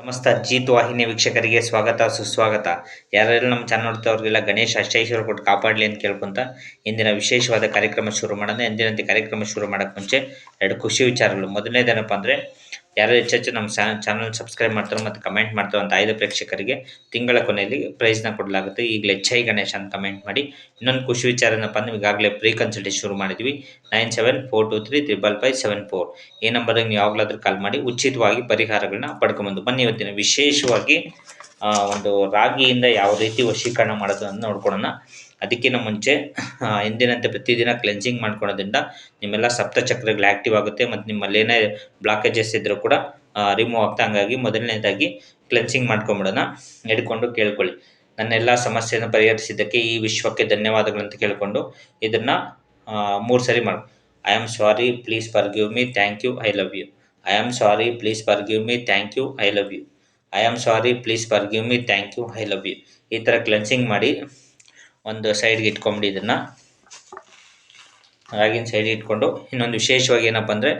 ಸಮಸ್ತ ಜೀತ್ ವಾಹಿನಿ ವೀಕ್ಷಕರಿಗೆ ಸ್ವಾಗತ, ಸುಸ್ವಾಗತ. ಯಾರೆಲ್ಲ ನಮ್ಮ ಚಾನಲ್ ನೋಡ್ತಾ ಅವ್ರಿಗೆಲ್ಲ ಗಣೇಶ ಅಷ್ಟೈಶ್ವರ ಕೊಟ್ಟು ಕಾಪಾಡಲಿ ಅಂತ ಕೇಳ್ಕೊಂತ ಇಂದಿನ ವಿಶೇಷವಾದ ಕಾರ್ಯಕ್ರಮ ಶುರು ಮಾಡೋಣ. ಎಂದಿನಂತೆ ಕಾರ್ಯಕ್ರಮ ಶುರು ಮಾಡೋಕ್ಕೆ ಮುಂಚೆ ಎರಡು ಖುಷಿ ವಿಚಾರಗಳು. ಮೊದಲನೇದೇನಪ್ಪ ಅಂದರೆ ಯಾರು ಹೆಚ್ಚೆಚ್ಚು ನಮ್ಮ ಚಾನಲ್ ಸಬ್ಸ್ಕ್ರೈಬ್ ಮಾಡ್ತಾರೋ ಮತ್ತು ಕಮೆಂಟ್ ಮಾಡ್ತಾರೋ ಅಂತ ಐದು ಪ್ರೇಕ್ಷಕರಿಗೆ ತಿಂಗಳ ಕೊನೆಯಲ್ಲಿ ಪ್ರೈಸ್ನ ಕೊಡಲಾಗುತ್ತೆ. ಈಗಲೇ ಜೈ ಗಣೇಶ್ ಅಂತ ಕಮೆಂಟ್ ಮಾಡಿ. ಇನ್ನೊಂದು ಖುಷಿ ವಿಚಾರ ಏನಪ್ಪ ಅಂದ್ರೆ ಈಗಾಗಲೇ ಪ್ರೀ ಕನ್ಸಲ್ಟೇಷನ್ ಶುರು ಮಾಡಿದ್ವಿ. Nine seven four two three triple five seven four ಈ ನಂಬರ್ಗೆ ನೀವು ಯಾವಾಗಲಾದ್ರೂ ಕಾಲ್ ಮಾಡಿ ಉಚಿತವಾಗಿ ಪರಿಹಾರಗಳನ್ನ ಪಡ್ಕೊಂಬಂದು. ಬನ್ನಿ ಇವತ್ತಿನ ವಿಶೇಷವಾಗಿ ಒಂದು ರಾಗಿಯಿಂದ ಯಾವ ರೀತಿ ವಶೀಕರಣ ಮಾಡೋದು ಅಂತ ನೋಡ್ಕೊಳ್ಳೋಣ ಅದಕ್ಕಿಂತ ಮುಂಚೆ ಎಂದಿನಂತೆ ಪ್ರತಿದಿನ ಕ್ಲೆನ್ಸಿಂಗ್ ಮಾಡ್ಕೊಳೋದ್ರಿಂದ ನಿಮ್ಮೆಲ್ಲ ಸಪ್ತಚಕ್ರಗಳು ಆ್ಯಕ್ಟಿವ್ ಆಗುತ್ತೆ ಮತ್ತು ನಿಮ್ಮಲ್ಲೇನೇ ಬ್ಲಾಕೇಜಸ್ ಇದ್ದರೂ ಕೂಡ ರಿಮೂವ್ ಆಗ್ತಾ ಹಂಗಾಗಿ ಮೊದಲನೇದಾಗಿ ಕ್ಲೆನ್ಸಿಂಗ್ ಮಾಡ್ಕೊಂಬಿಡೋಣ. ಹಿಡ್ಕೊಂಡು ಕೇಳ್ಕೊಳ್ಳಿ. ನನ್ನೆಲ್ಲ ಸಮಸ್ಯೆಯನ್ನು ಪರಿಹರಿಸಿದ್ದಕ್ಕೆ ಈ ವಿಶ್ವಕ್ಕೆ ಧನ್ಯವಾದಗಳಂತ ಕೇಳಿಕೊಂಡು ಇದನ್ನು ಮೂರು ಸರಿ ಮಾಡಿ. I am sorry please forgive me thank you I love you I am sorry please forgive me thank you I love you I am sorry please forgive me thank you I love you ಈ ಥರ cleansing ಮಾಡಿ ಒಂದು ಸೈಡ್ಗೆ ಇಟ್ಕೊಂಬಿಡಿ ಇದನ್ನು. ಆಗಿನ side ಇಟ್ಕೊಂಡು ಇನ್ನೊಂದು ವಿಶೇಷವಾಗಿ ಏನಪ್ಪ ಅಂದರೆ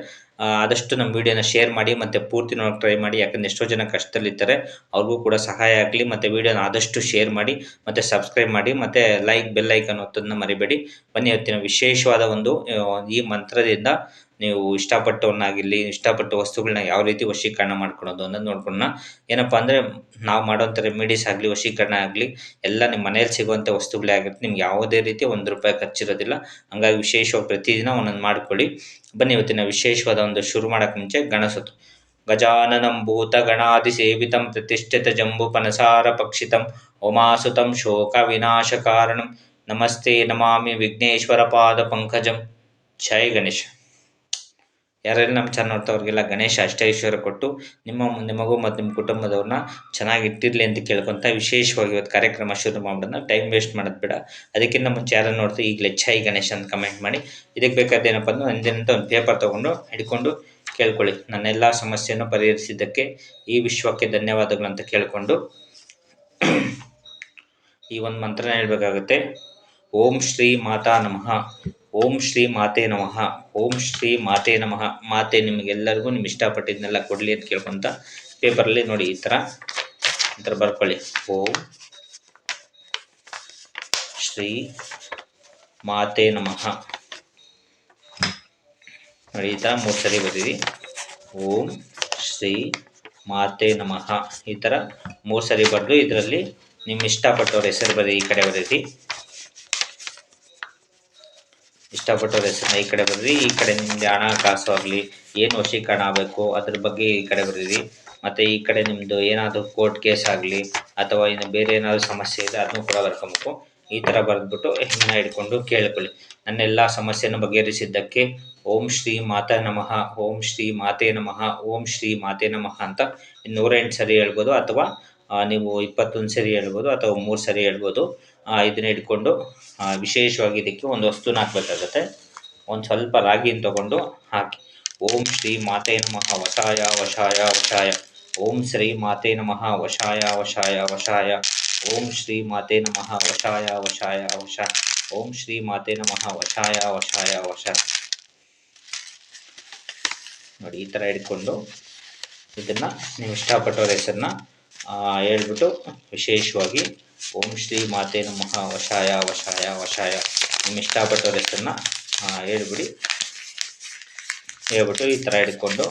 ಆದಷ್ಟು ನಮ್ಮ ವಿಡಿಯೋನ ಶೇರ್ ಮಾಡಿ ಮತ್ತು ಪೂರ್ತಿ ನೋಡೋಕೆ ಟ್ರೈ ಮಾಡಿ, ಯಾಕಂದರೆ ಎಷ್ಟೋ ಜನ ಕಷ್ಟದಲ್ಲಿರ್ತಾರೆ. ಅವ್ರಿಗೂ ಕೂಡ ಸಹಾಯ ಆಗಲಿ, ಮತ್ತು ವಿಡಿಯೋನ ಆದಷ್ಟು ಶೇರ್ ಮಾಡಿ, ಮತ್ತು ಸಬ್ಸ್ಕ್ರೈಬ್ ಮಾಡಿ, ಮತ್ತು ಲೈಕ್ ಬೆಲ್ ಐಕಾನ್ ಒತ್ತೋದನ್ನ ಮರಿಬೇಡಿ. ಬನ್ನಿ, ಇವತ್ತಿನ ವಿಶೇಷವಾದ ಒಂದು ಈ ಮಂತ್ರದಿಂದ ನೀವು ಇಷ್ಟಪಟ್ಟವನ್ನಾಗಿರಲಿ, ಇಷ್ಟಪಟ್ಟ ವಸ್ತುಗಳನ್ನ ಯಾವ ರೀತಿ ವಶೀಕರಣ ಮಾಡ್ಕೊಳೋದು ಅನ್ನೋದು ನೋಡ್ಕೊಳ್ಳೋಣ ಏನಪ್ಪ ಅಂದರೆ ನಾವು ಮಾಡೋಂಥ ರೆಮಿಡೀಸ್ ಆಗಲಿ, ವಶೀಕರಣ ಆಗಲಿ, ಎಲ್ಲ ನಿಮ್ಮ ಮನೇಲಿ ಸಿಗುವಂಥ ವಸ್ತುಗಳೇ ಆಗಿರುತ್ತೆ. ನಿಮ್ಗೆ ಯಾವುದೇ ರೀತಿ ಒಂದು ರೂಪಾಯಿ ಖರ್ಚಿರೋದಿಲ್ಲ. ಹಂಗಾಗಿ ವಿಶೇಷವಾಗಿ ಪ್ರತಿದಿನ ಒಂದೊಂದು ಮಾಡ್ಕೊಳ್ಳಿ. ಬನ್ನಿ ಇವತ್ತಿನ ವಿಶೇಷವಾದ ಒಂದು ಶುರು ಮಾಡೋಕ್ಕೆ ಮುಂಚೆ ಗಣಸತ್ತು ಗಜಾನನಂ ಭೂತ ಗಣಾದಿ ಸೇವಿತಂ ಪ್ರತಿಷ್ಠಿತ ಜಂಬುಪನಸಾರ ಪಕ್ಷಿತಂ ಉಮಾಸುತಂ ಶೋಕ ವಿನಾಶ ಕಾರಣಂ. ನಮಸ್ತೆ ನಮಾಮಿ ವಿಘ್ನೇಶ್ವರ ಪಾದ ಪಂಕಜಂ. ಜೈ ಗಣೇಶ. ಯಾರೆಲ್ಲ ನಮ್ಮ ಚಾನಲ್ ನೋಡ್ತಾವ್ರಿಗೆಲ್ಲ ಗಣೇಶ ಅಷ್ಟೈಶ್ವರ ಕೊಟ್ಟು ನಿಮ್ಮ ನಿಮಗೂ ಮತ್ತು ನಿಮ್ಮ ಕುಟುಂಬದವ್ರನ್ನ ಚೆನ್ನಾಗಿ ಇಟ್ಟಿರಲಿ ಅಂತ ಕೇಳ್ಕೊತ ವಿಶೇಷವಾಗಿ ಇವತ್ತು ಕಾರ್ಯಕ್ರಮ ಶುರು ಮಾಡೋಣ ಟೈಮ್ ವೇಸ್ಟ್ ಮಾಡೋದು ಬೇಡ. ಅದಕ್ಕಿಂತ ಮುಂಚೆ ಯಾರನ್ನು ನೋಡ್ತೀವಿ ಈಗಲೇ ಈ ಗಣೇಶ ಅಂತ ಕಮೆಂಟ್ ಮಾಡಿ. ಇದಕ್ಕೆ ಬೇಕಾದ ಏನಪ್ಪ ಅಂದ್ರೆ ಒಂದಿನಂತ ಒಂದು ಪೇಪರ್ ತೊಗೊಂಡು ಹಿಡ್ಕೊಂಡು ಕೇಳ್ಕೊಳ್ಳಿ. ನನ್ನ ಎಲ್ಲ ಸಮಸ್ಯೆಯನ್ನು ಪರಿಹರಿಸಿದ್ದಕ್ಕೆ ಈ ವಿಶ್ವಕ್ಕೆ ಧನ್ಯವಾದಗಳು ಅಂತ ಕೇಳಿಕೊಂಡು ಈ ಒಂದು ಮಂತ್ರನ ಹೇಳಬೇಕಾಗುತ್ತೆ. ಓಂ ಶ್ರೀ ಮಾತಾ ನಮಃ. ಓಂ ಶ್ರೀ ಮಾತೆ ನಮಃ. ಓಂ ಶ್ರೀ ಮಾತೆ ನಮಃ. ಮಾತೆ ನಿಮಗೆಲ್ಲರಿಗೂ ನಿಮ್ಗೆ ಇಷ್ಟಪಟ್ಟಿದ್ದನ್ನೆಲ್ಲ ಕೊಡಲಿ ಅಂತ ಕೇಳ್ಕೊಂತ ಪೇಪರಲ್ಲಿ ನೋಡಿ ಈ ಥರ ಈ ಥರ ಬರ್ಕೊಳ್ಳಿ. ಓಂ ಶ್ರೀ ಮಾತೆ ನಮಃ. ನೋಡಿ ಈ ಥರ ಮೂರು ಸರಿ ಬರೀರಿ. ಓಂ ಶ್ರೀ ಮಾತೆ ನಮಃ. ಈ ಥರ ಮೂರು ಸರಿ ಬರೆದು ಇದರಲ್ಲಿ ನಿಮ್ಮ ಇಷ್ಟಪಟ್ಟವ್ರ ಹೆಸರು ಬರೀ ಈ ಕಡೆ ಬರೀರಿ. ಇಷ್ಟಪಟ್ಟವ್ರ ಹೆಸರನ್ನ ಈ ಕಡೆ ಬರೀರಿ, ಈ ಕಡೆ ನಿಮ್ದು ಹಣ ಕಾಸು ಆಗಲಿ, ಏನು ವಶೀಕರಣ ಆಗಬೇಕು, ಅದ್ರ ಬಗ್ಗೆ ಈ ಕಡೆ ಬರೀರಿ. ಮತ್ತು ಈ ಕಡೆ ನಿಮ್ಮದು ಏನಾದರೂ ಕೋರ್ಟ್ ಕೇಸ್ ಆಗಲಿ, ಅಥವಾ ಇನ್ನು ಬೇರೆ ಏನಾದರೂ ಸಮಸ್ಯೆ ಇದೆ ಅದನ್ನು ಕೂಡ ಬರ್ಕೊಬೇಕು. ಈ ಥರ ಬರೆದ್ಬಿಟ್ಟು ಹೆಣ್ಣು ಹಿಡ್ಕೊಂಡು ಕೇಳ್ಕೊಳ್ಳಿ. ನನ್ನೆಲ್ಲ ಸಮಸ್ಯೆಯನ್ನು ಬಗೆಹರಿಸಿದ್ದಕ್ಕೆ ಓಂ ಶ್ರೀ ಮಾತಾ ನಮಃ, ಓಂ ಶ್ರೀ ಮಾತೆ ನಮಃ, ಓಂ ಶ್ರೀ ಮಾತೆ ನಮಃ ಅಂತ ನೂರೆಂಟು ಸರಿ ಹೇಳ್ಬೋದು. ಅಥವಾ ನೀವು ಇಪ್ಪತ್ತೊಂದು ಸರಿ ಹೇಳ್ಬೋದು ಅಥವಾ ಮೂರು ಸರಿ ಹೇಳ್ಬೋದು. ಇದನ್ನ ಹಿಡ್ಕೊಂಡು ವಿಶೇಷವಾಗಿ ಇದಕ್ಕೆ ಒಂದು ವಸ್ತುನ ಹಾಕಬೇಕಾಗತ್ತೆ. ಒಂದು ಸ್ವಲ್ಪ ರಾಗಿನ ತಗೊಂಡು ಹಾಕಿ. ಓಂ ಶ್ರೀ ಮಾತೆ ನಮಃ ವಶಾಯ ವಶಾಯ ವಶಾಯ. ಓಂ ಶ್ರೀ ಮಾತೆ ನಮಃ, ವಶಾಯ ವಶಾಯ ವಶಾಯ. ಓಂ ಶ್ರೀ ಮಾತೆ ನಮಃ, ವಶಾಯ ವಶಾಯ, ವಶ. ಓಂ ಶ್ರೀ ಮಾತೆ ನಮಃ, ವಶಾಯ ವಶಾಯ, ವಶ. ನೋಡಿ, ಈ ಥರ ಹಿಡ್ಕೊಂಡು ಇದನ್ನು ನೀವು ಇಷ್ಟಪಟ್ಟವ್ರ ಹೆಸರನ್ನ ಹೇಳ್ಬಿಟ್ಟು ವಿಶೇಷವಾಗಿ ಓಂ ಶ್ರೀ ಮಾತೆ ನಮಃ, ವಶಾಯ ವಶಾಯ ವಶಾಯ. ನಿಮ್ಮ ಇಷ್ಟಪಟ್ಟವ್ರ ಹೆಸರನ್ನ ಹೇಳ್ಬಿಡಿ. ಹೇಳ್ಬಿಟ್ಟು ಈ ಥರ ಹಿಡ್ಕೊಂಡು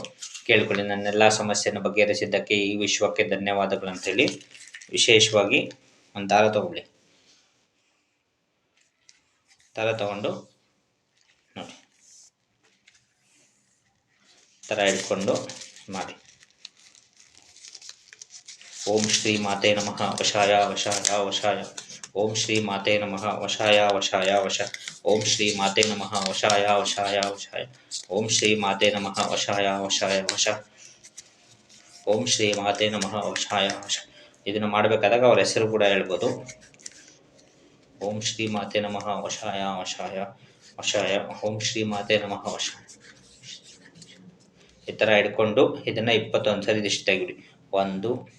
ಕೇಳ್ಕೊಳ್ಳಿ. ನನ್ನೆಲ್ಲ ಸಮಸ್ಯೆಯನ್ನು ಬಗೆಹರಿಸಿದ್ದಕ್ಕೆ ಈ ವಿಶ್ವಕ್ಕೆ ಧನ್ಯವಾದಗಳು ಅಂತೇಳಿ ವಿಶೇಷವಾಗಿ ಒಂದು ದಾರ ತಗೊಳ್ಳಿ. ದಾರ ತಗೊಂಡು ನೋಡಿ. ಥರ ಹಿಡ್ಕೊಂಡು ಮಾಡಿ. ಓಂ ಶ್ರೀ ಮಾತೆ ನಮಃ, ವಶಾಯ ವಶಾಯ ವಶಾಯ. ಓಂ ಶ್ರೀ ಮಾತೆ ನಮಃ, ವಶಾಯ ವಶಾಯ, ವಶ. ಓಂ ಶ್ರೀ ಮಾತೆ ನಮಃ, ವಶಾಯ ವಶಾಯ ವಶಾಯ. ಓಂ ಶ್ರೀ ಮಾತೆ ನಮಃ, ವಶಾಯ ವಶಾಯ, ವಶ. ಓಂ ಶ್ರೀ ಮಾತೆ ನಮಃ, ವಶಾಯ, ವಶ. ಇದನ್ನು ಮಾಡಬೇಕಾದಾಗ ಅವ್ರ ಹೆಸರು ಕೂಡ ಹೇಳ್ಬೋದು. ಓಂ ಶ್ರೀ ಮಾತೆ ನಮಃ, ವಶಾಯ ವಶಾಯ ವಶಾಯ. ಓಂ ಶ್ರೀ ಮಾತೆ ನಮಃ, ವಶಾಯ. ಈ ಥರ ಹಿಡ್ಕೊಂಡು ಇದನ್ನು ಇಪ್ಪತ್ತೊಂದು ಸರಿ ದಿಷ್ಟಾಗಿಬಿಡಿ ಒಂದು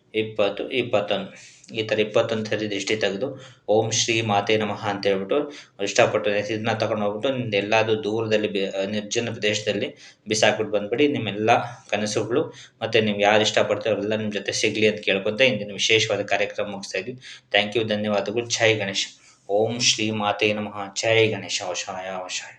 ಇಪ್ಪತ್ತು, ಇಪ್ಪತ್ತೊಂದು. ಈ ಥರ ಇಪ್ಪತ್ತೊಂದು ಸರಿ ದೃಷ್ಟಿ ತೆಗೆದು ಓಂ ಶ್ರೀ ಮಾತೆ ನಮಃ ಅಂತ ಹೇಳ್ಬಿಟ್ಟು ಇಷ್ಟಪಟ್ಟು ಇದನ್ನ ತಗೊಂಡು ಹೋಗ್ಬಿಟ್ಟು ನಿಮ್ದು ಎಲ್ಲಾದರೂ ದೂರದಲ್ಲಿ ನಿರ್ಜನ ಪ್ರದೇಶದಲ್ಲಿ ಬಿಸಾಕ್ಬಿಟ್ಟು ಬಂದ್ಬಿಡಿ. ನಿಮ್ಮೆಲ್ಲ ಕನಸುಗಳು ಮತ್ತು ನೀವು ಯಾರು ಇಷ್ಟಪಡ್ತೀರೋ ಅವರೆಲ್ಲ ನಿಮ್ಮ ಜೊತೆ ಸಿಗಲಿ ಅಂತ ಕೇಳ್ಕೊತ ಇಂದಿನ ವಿಶೇಷವಾದ ಕಾರ್ಯಕ್ರಮ ಮುಗಿಸ್ತಾ ಇದ್ವಿ. ಥ್ಯಾಂಕ್ ಯು ಧನ್ಯವಾದಗಳು. ಜೈ ಗಣೇಶ್. ಓಂ ಶ್ರೀ ಮಾತೆ ನಮಃ. ಜೈ ಗಣೇಶ. ಅವಶಾಯ ವಶಾಯ